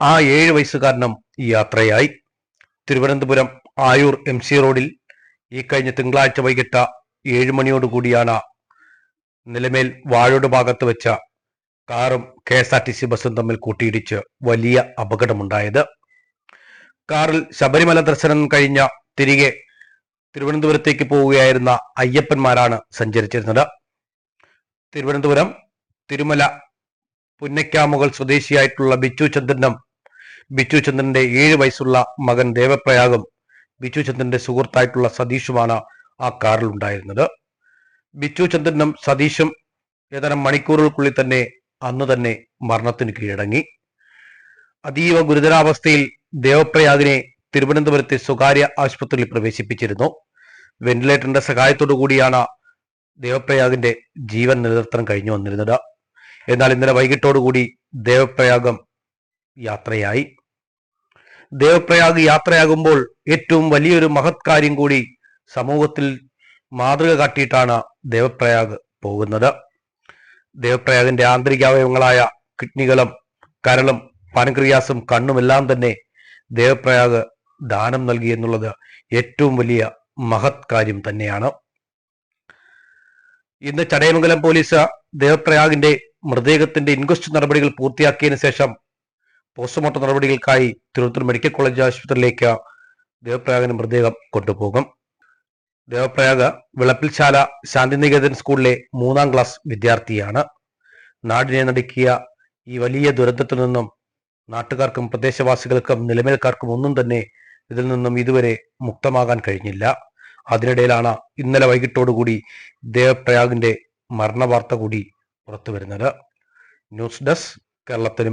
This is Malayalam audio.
ആ ഏഴ് വയസ്സുകാരനും യാത്രയായി. തിരുവനന്തപുരം ആയൂർ എം സി റോഡിൽ ഈ കഴിഞ്ഞ തിങ്കളാഴ്ച വൈകിട്ട് ഏഴ് മണിയോടുകൂടിയാണ് നിലമേൽ വാഴോട് ഭാഗത്ത് വെച്ച കാറും K S R T C ബസ്സും തമ്മിൽ കൂട്ടിയിടിച്ച് വലിയ അപകടമുണ്ടായത്. കാറിൽ ശബരിമല ദർശനം കഴിഞ്ഞ തിരികെ തിരുവനന്തപുരത്തേക്ക് പോവുകയായിരുന്ന അയ്യപ്പന്മാരാണ് സഞ്ചരിച്ചിരുന്നത്. തിരുവനന്തപുരം തിരുമല പുന്നയ്ക്കാമുകൾ സ്വദേശിയായിട്ടുള്ള ബിച്ചു ചന്ദ്രനും ബിച്ചു ചന്ദ്രന്റെ ഏഴ് വയസ്സുള്ള മകൻ ദേവപ്രയാഗും ബിച്ചു ചന്ദ്രന്റെ സുഹൃത്തായിട്ടുള്ള സതീഷുമാണ് ആ കാറിൽ ഉണ്ടായിരുന്നത്. ബിച്ചു ചന്ദ്രനും സതീഷും ഏതാനും മണിക്കൂറുകൾക്കുള്ളിൽ തന്നെ അന്ന് തന്നെ മരണത്തിന് കീഴടങ്ങി. അതീവ ഗുരുതരാവസ്ഥയിൽ ദേവപ്രയാഗിനെ തിരുവനന്തപുരത്തെ സ്വകാര്യ ആശുപത്രിയിൽ പ്രവേശിപ്പിച്ചിരുന്നു. വെന്റിലേറ്ററിന്റെ സഹായത്തോടു കൂടിയാണ് ദേവപ്രയാഗിന്റെ ജീവൻ നിലനിർത്താൻ കഴിഞ്ഞു വന്നിരുന്നത്. എന്നാൽ ഇന്നലെ വൈകിട്ടോടുകൂടി ദേവപ്രയാഗം യാത്രയായി. ദേവപ്രയാഗ് യാത്രയാകുമ്പോൾ ഏറ്റവും വലിയൊരു മഹത് കാര്യം കൂടി സമൂഹത്തിൽ മാതൃക കാട്ടിയിട്ടാണ് ദേവപ്രയാഗ് പോകുന്നത്. ദേവപ്രയാഗിന്റെ ആന്തരികാവയവങ്ങളായ കിഡ്നികളും കരളും പാൻക്രിയാസും കണ്ണുമെല്ലാം തന്നെ ദേവപ്രയാഗ് ദാനം നൽകി എന്നുള്ളത് ഏറ്റവും വലിയ മഹത് കാര്യം തന്നെയാണ്. ഇന്ന് ചടയമംഗലം പോലീസ് ദേവപ്രയാഗിന്റെ മൃതദേഹത്തിന്റെ ഇൻക്വസ്റ്റ് നടപടികൾ പൂർത്തിയാക്കിയതിനു ശേഷം പോസ്റ്റ്മോർട്ടം നടപടികൾക്കായി തിരുവനന്തപുരം മെഡിക്കൽ കോളേജ് ആശുപത്രിയിലേക്ക് ദേവപ്രയാഗിന് മൃതദേഹം കൊണ്ടുപോകും. ദേവപ്രയാഗ് വിളപ്പിൽശാല ശാന്തിനികേതൻ സ്കൂളിലെ മൂന്നാം ക്ലാസ് വിദ്യാർത്ഥിയാണ്. നാടിനെ നടുക്കിയ ഈ വലിയ ദുരന്തത്തിൽ നിന്നും നാട്ടുകാർക്കും പ്രദേശവാസികൾക്കും നിലമേൽക്കാർക്കും ഒന്നും തന്നെ ഇതിൽ നിന്നും ഇതുവരെ മുക്തമാകാൻ കഴിഞ്ഞില്ല. അതിനിടയിലാണ് ഇന്നലെ വൈകിട്ടോടുകൂടി ദേവപ്രയാഗിന്റെ മരണവാർത്ത കൂടി പുറത്തു വരുന്നത് ന്യൂസ് ഡെസ്ക് കേരളത്തിന്